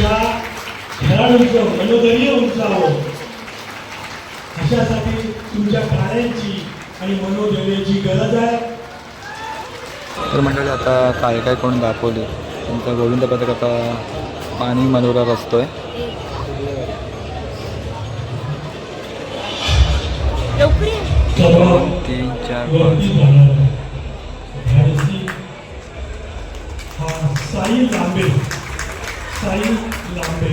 या खेळाडूंचं मनोधैर्य उंचावं अशासाठी तुमच्या प्राण्यांची आणि मनोधैर्याची गरज आहे? तर मंडळी आता काय काय कोण दाखवले त्यांचा गोविंद पथक आता पाणी मनोरा सर्व तीन चार पाच. साई लांबे। साई लांबे।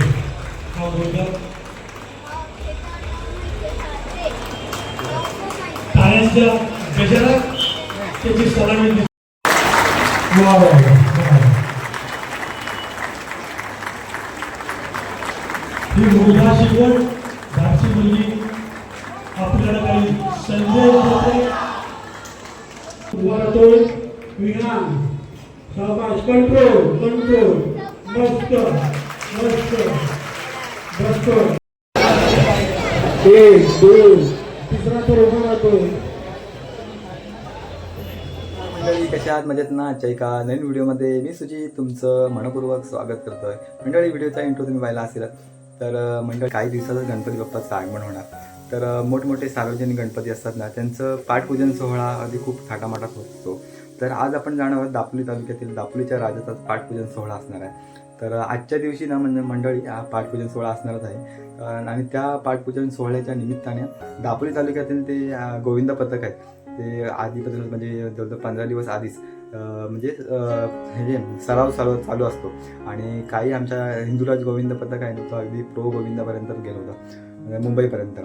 हा मुलगा टाळ्यांच्या गजरात त्याची सलामी दिली. वा वा वा, वा. ही मुलगा शिकवण धाडसी मुलगी आपल्याला काही संजय देते वरतोय विहान। शाबाश। Control control. मस्त मस्त मस्त. एक दोन तिसरा तर उभा राहतो मंडळी कशा आहात? मजेत ना? आजच्या एका नवीन व्हिडिओमध्ये मी सुजी तुमचं मनपूर्वक स्वागत करतोय. मंडळी व्हिडिओचा इंट्रो तुम्ही पाहिला असेल तर मंडळ काही दिवसातच गणपती बाप्पाचं आगमन होणार. तर मोठमोठे सार्वजनिक गणपती असतात ना त्यांचं पाठपूजन सोहळा अगदी खूप थाटामाटात होत. असतो तर आज आपण जाणार आहोत दापोली तालुक्यातील दापोलीच्या राजाचा पाठपूजन सोहळा असणार आहे. तर आजच्या दिवशी ना म्हणजे मंडळी हा पाठपूजन सोहळा असणारच आहे. आणि त्या पाठपूजन सोहळ्याच्या निमित्ताने दापोली तालुक्यातील ते गोविंद पथक आहे ते आधीपासून म्हणजे जवळजवळ पंधरा दिवस आधीच म्हणजे हे सराव सराव चालू असतो. आणि काही आमच्या हिंदुराज गोविंद पथक आहे तो अगदी प्रो गोविंदापर्यंत गेलो होता. म्हणजे मुंबईपर्यंत.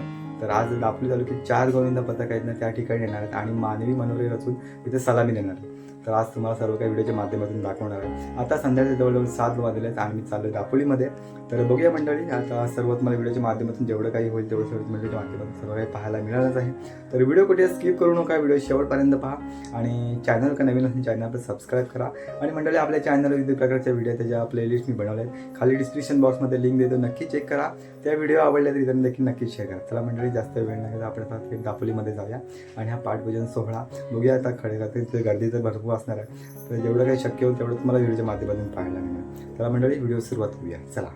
तर आज दापोली तालुक्यात चार गोविंद पथक आहेत ना त्या ठिकाणी येणार आहेत. आणि मानवी मनोरे रचून तिथे सलामी देणार आहेत. तर आज तुम्हाला सर्व काही व्हिडिओच्या माध्यमातून दाखवणार आहे. आता संध्याकाळी जवळजवळ सात वाजले आहेत आणि मी चाललो दापोलीमध्ये. तर बघूया मंडळी आता सर्व तुम्हाला व्हिडिओच्या माध्यमातून जेवढं काही होईल तेवढं सर्व व्हिडिओच्या माध्यमातून सर्व काही पाहायला मिळालंच आहे. तर व्हिडिओ कुठे स्किप करू नका व्हिडिओ शेवटपर्यंत पहा. आणि चॅनल का नवीन असेल चॅनल सबस्क्राईब करा. आणि मंडळी आपल्या चॅनलवर विविध प्रकारच्या व्हिडिओ त्याच्या प्लेलिस्ट मी बनवले आहेत खाली डिस्क्रिप्शन बॉक्समध्ये लिंक देतो नक्की चेक करा. त्या व्हिडिओ आवडल्या तर इतर देखील नक्की शेअर करा. चला मंडळी जास्त वेळ नाही आपण दापोलीमध्ये जाऊया. आणि हा पाठपूजन सोहळा बघूया आता खडे रात्री गर्दी तर भरपूर असणार आहे. तर जेवढं काही शक्य होईल तेवढं तुम्हाला व्हिडिओच्या माध्यमातून पाहायला मिळेल तर मंडळी व्हिडिओ सुरुवात करूया. चला.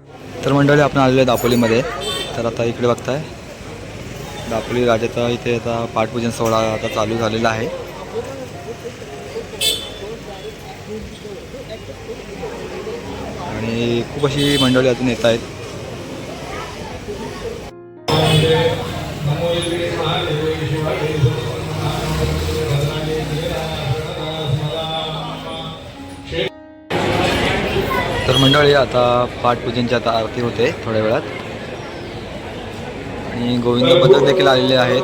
तर मंडळी आपण आलेलो आहे दापोलीमध्ये. तर आता इकडे बघताय. दापोली राजाचा इथे आता पाठपूजन सोहळा आता चालू झालेला आहे. आणि खूप अशी मंडळी अजून येत आहेत. तर मंडळी आता पाठपूजनची आता आरती होते थोड्या वेळात. आणि गोविंद पथक देखील आलेले आहेत.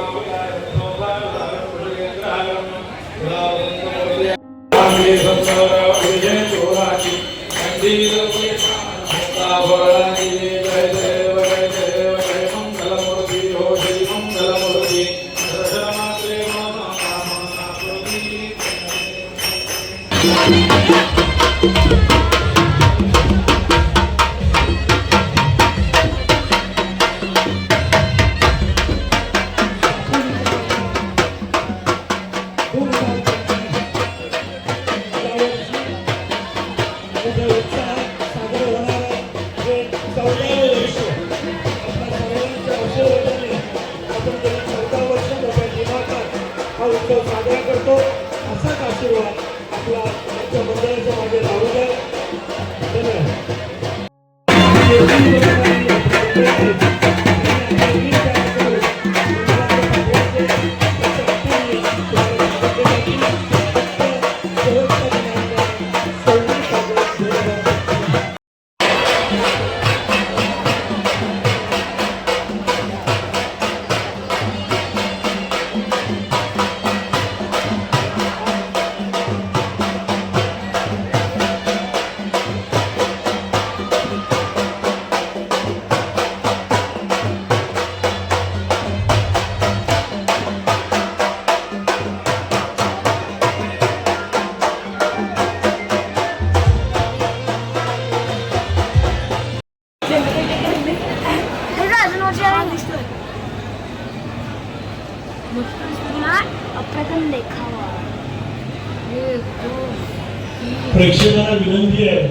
प्रेक्षकांना विनंती आहे.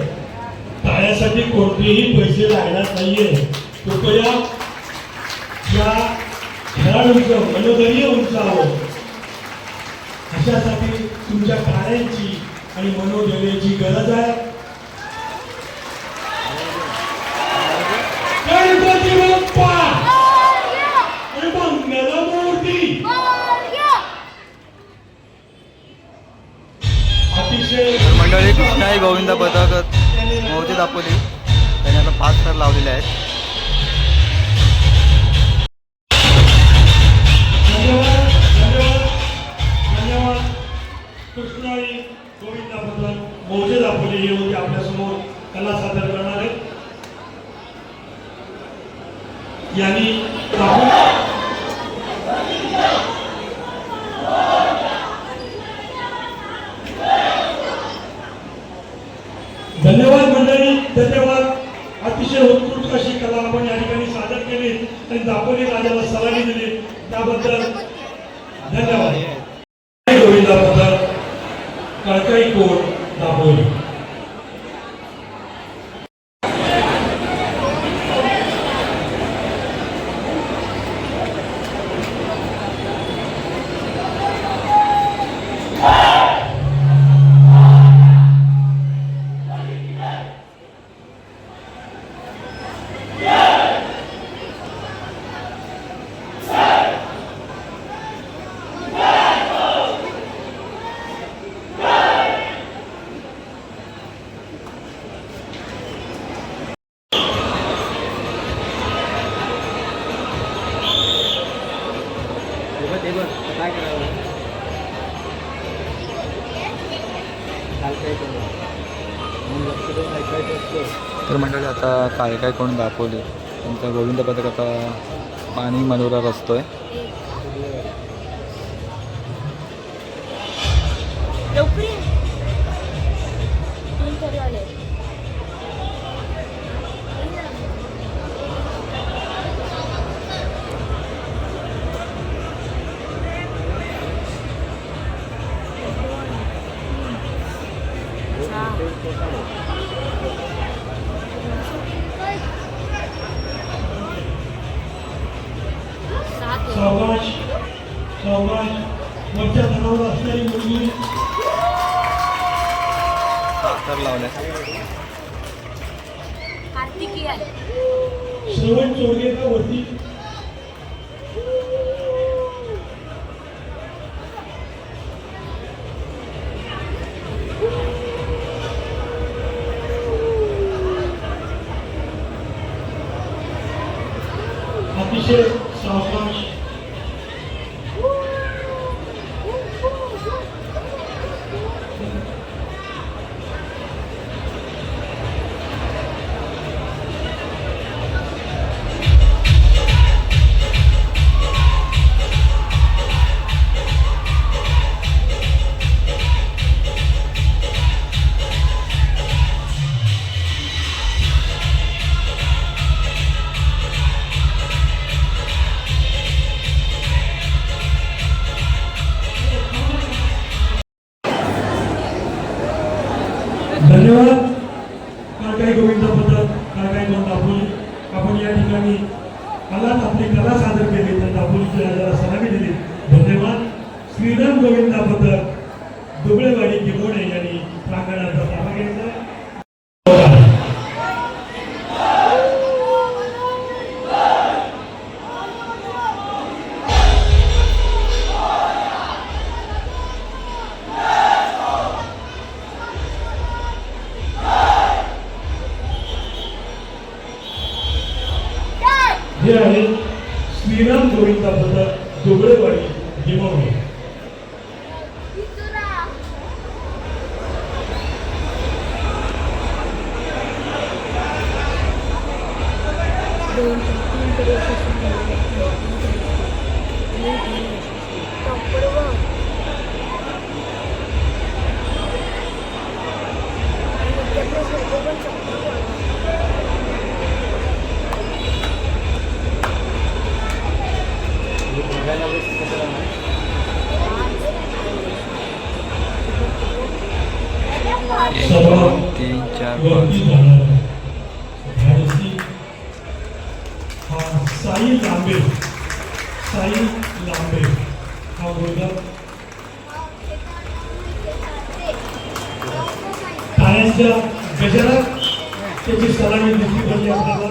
टाळ्यासाठी कोणतेही पैसे लागणार नाहीये. कृपया या खेळाडूंचं मनोधैर्य उंचावं अशासाठी तुमच्या टाळ्यांची आणि मनोधैर्याची गरज आहे गणपती बाप्पा आणि मंगलमूर्ती अतिशय तर मंडळी कृष्णाई गोविंद पथक मोहिते दापोली त्याने आता पाच तर लावलेले आहेत धन्यवाद धन्यवाद मौजे दाखवले हे होते आपल्यासमोर कला सादर करणारे यांनी धन्यवाद मंडळी. धन्यवाद. अतिशय उत्कृष्ट अशी कला आपण या ठिकाणी सादर केली आणि दापोली राजाला सलामी दिली. त्याबद्दल धन्यवाद गोविंदाबद्दल कळकळी कोट दापोली तर मंडळी आता काय काय कोण दाखवले? त्यांचा गोविंद पथक आता पाणी मनोरा रचतोय आहे श्रवण चोरगेचा वरती टाळ्यांच्या गजरात त्याची सलामी दिसली पाहिजे आपल्याला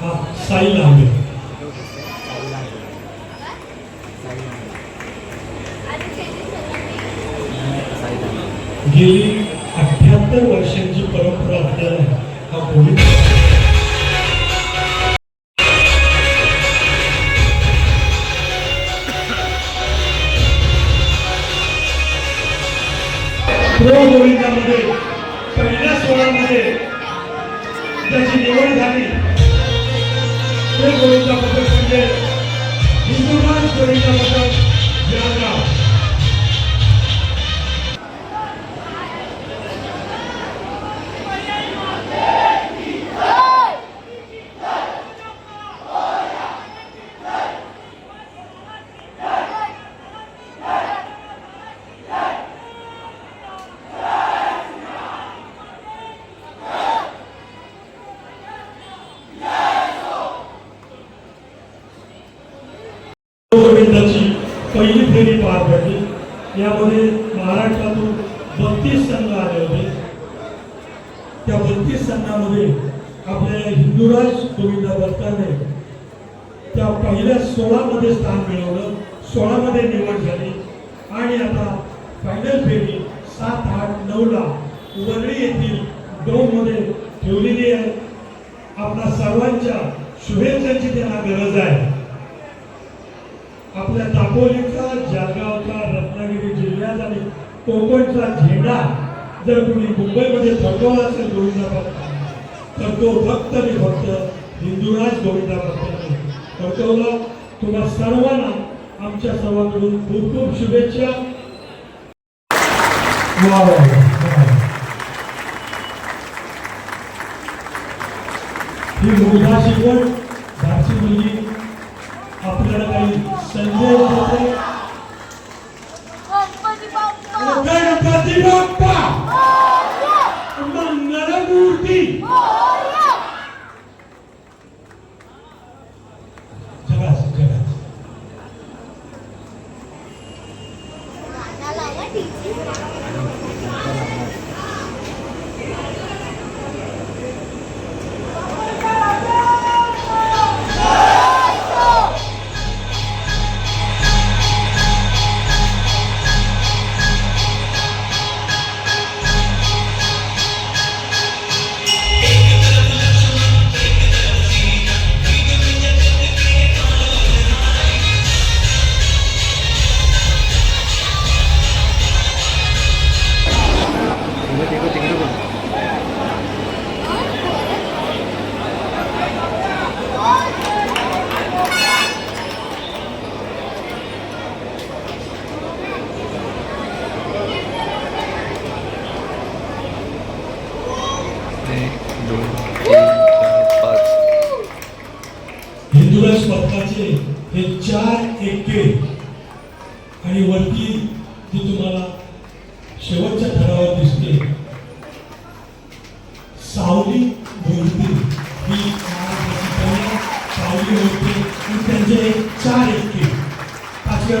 हा साई लांबे त्याची निवड झाली. ते गोविंदा पथक म्हणजे हिंदुराज गोविंदा पथक जळगाव पहिली फेरी पार पडली. यामध्ये महाराष्ट्रातून बत्तीस संघ आले होते. त्या बत्तीस संघामध्ये आपल्या हिंदुराज गोविंदा दत्ताने त्या पहिल्या सोळामध्ये स्थान मिळवलं. सोळामध्ये निवड झाली. आणि आता फायनल फेरी सात आठ नऊला वरळी येथील डोममध्ये ठेवलेली आहे. आपल्या सर्वांच्या शुभेच्छांची त्यांना गरज आहे. आपल्या दापोलीचा जळगावचा रत्नागिरी जिल्ह्यात आणि कोकणचा झेंडा जर तुम्ही मुंबईमध्ये फडकवला असेल गोविंदाबाद तर तो फक्त आणि फक्त हिंदुराज गोविंदाबाद. फडकवला तुम्हा सर्वांना आमच्या सर्वांकडून खूप खूप शुभेच्छा. ही मुलगा शिकवण सावली मूर्ती आणि त्यांचे एक चार एके पाचव्या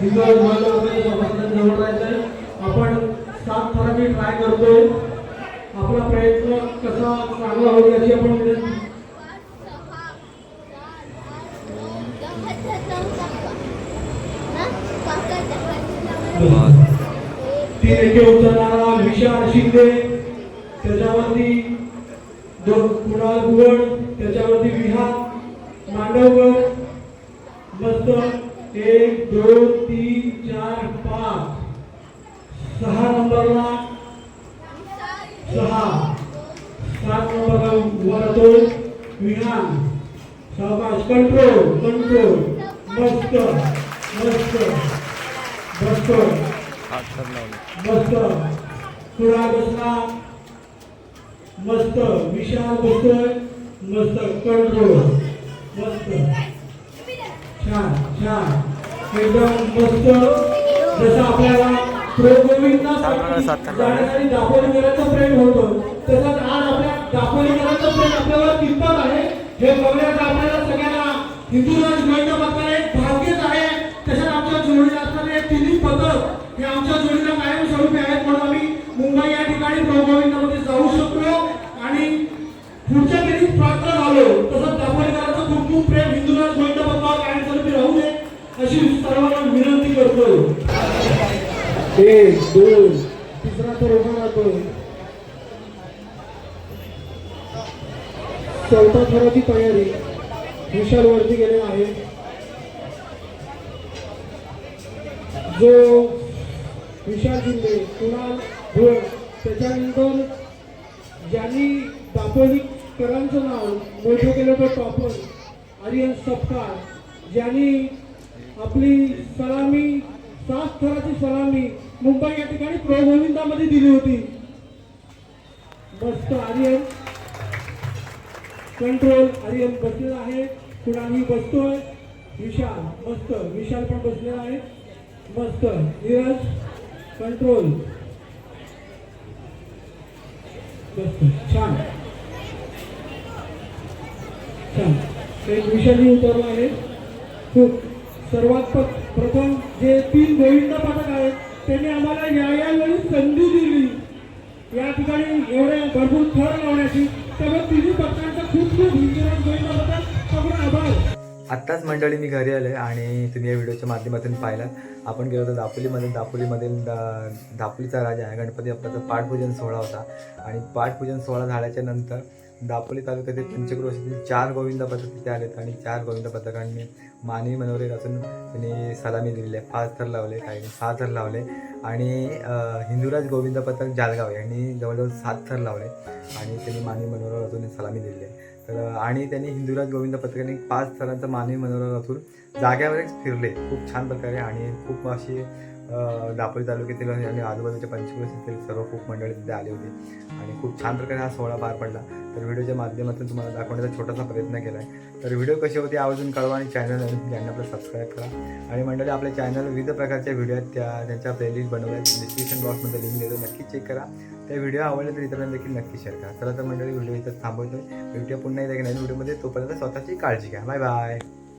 हिंदू जवळ आपण सात थरांनी ट्राय करतोय. आपला प्रयत्न कसा चांगला होईल याची आपण तीन एके उचलणारा विशाल शिंदे त्याच्यावरती दोन कुणाल गुवड त्याच्यावरती विहार मांडवगड दोन तीन चार पाच. सहा नंबरला. सहा. सात नंबरला वरतो विहान सावकाश कंट्रोल कंट्रोल. मस्त मस्त मस्त. मस्त. कुणा बसला. मस्त. विशाल बसतोय. मस्त. कंट्रोल. मस्त. छान छान. एकदम मस्त जसं आपल्याला दापोलीकरांचं प्रेम होतं. तसंच आज आपल्या दापोलीकरांचं प्रेम आपल्याला किंमत आहे हे बघण्याचं आपल्याला सगळ्यांना हिंदुराज गोविंद पत्र एक भाग्यच आहे. तसंच आमच्या जोडीला असणारे तिन्ही पदक हे आमच्या जोडीला कायम स्वरूपी आहेत म्हणून आम्ही मुंबई या ठिकाणी प्रो गोविंदामध्ये जाऊ शकलो. आणि सर्वांना करतोय. एक दोन. तिसरा तर उभा राहतोय. चौथा थराची तयारी. विशाल वरती गेलेला आहे. जो विशाल शिंदे कुणाल भोळ त्याच्यानंतर ज्यांनी दापोलीकरांचं नाव मोठं केलं तर टॉपर आर्यन सपकाळ ज्यांनी आपली सलामी सात थराची सलामी मुंबई या ठिकाणी प्रोगोविंदामध्ये दिली होती. मस्त आर्यन. कंट्रोल आर्यन बसलेला आहे. कुणाही बसतोय. विशाल मस्त. विशाल पण बसलेला आहे. मस्त. नीरज कंट्रोल. मस्त. छान. छान. एक विषाली उतरला आहे. खूप. सर्वात प्रथम जे तीन गोविंद पथक आहेत त्यांनी आम्हाला या यावेळी संधी दिली. या ठिकाणी एवढे भरपूर थर लावण्याची. त्यामुळे तिन्ही पथकांचा खूप खूप हिंदुराज गोविंद पथक सगळं आभार. आत्ताच मंडळी मी घरी आले आणि तुम्ही या व्हिडिओच्या माध्यमातून पाहिला आपण गेलो होतो दापोलीमध्ये दापोलीमधील दा दापोलीचा राजा आहे गणपती बाप्पाचा पाठपूजन सोहळा होता. आणि पाठपूजन सोहळा झाल्याच्यानंतर दापोली तालुक्यातील पंचक्रोशीतील चार गोविंद पथक तिथे आलेत. आणि चार गोविंद पथकांनी मानवी मनोरे रचून त्यांनी सलामी दिलेली आहे पाच थर लावले काही सहा थर लावले. आणि हिंदुराज गोविंद पथक जालगाव यांनी जवळजवळ सात थर लावले. आणि त्यांनी मानवी मनोरा रचून सलामी दिलेली आहे. तर आणि त्यांनी हिंदुराज गोविंद पथकाने पाच थरांचं मानवी मनोरा रचून जाग्यावरच फिरले. खूप छान प्रकारे आणि खूप अशी दापोली तालुक्यातील आणि आजूबाजूच्या पंचक्रोशीतील सर्व खूप मंडळी तिथे आली होती. आणि खूप छान प्रकारे हा सोहळा पार पडला. तर व्हिडिओच्या माध्यमातून तुम्हाला दाखवण्याचा छोटासा प्रयत्न केला आहे तर व्हिडिओ कसे होते आवर्जून कळवा आणि चॅनल चॅनल आपलं सबस्क्राईब करा. आणि मंडळी आपल्या चॅनल विविध प्रकारच्या व्हिडिओ आहेत. त्या त्यांच्या प्लेलिस्ट बनवल्या डिस्क्रिप्शन बॉक्समध्ये लिंक देतो. नक्की चेक करा. त्या व्हिडिओ आवडले तर इतरांना देखील नक्की शेअर करा. चला तर मंडळी व्हिडिओ इथं थांबवतो व्हिडिओ पुन्हा एकदा नवीन व्हिडिओमध्ये तोपर्यंत स्वतःची काळजी घ्या. Bye bye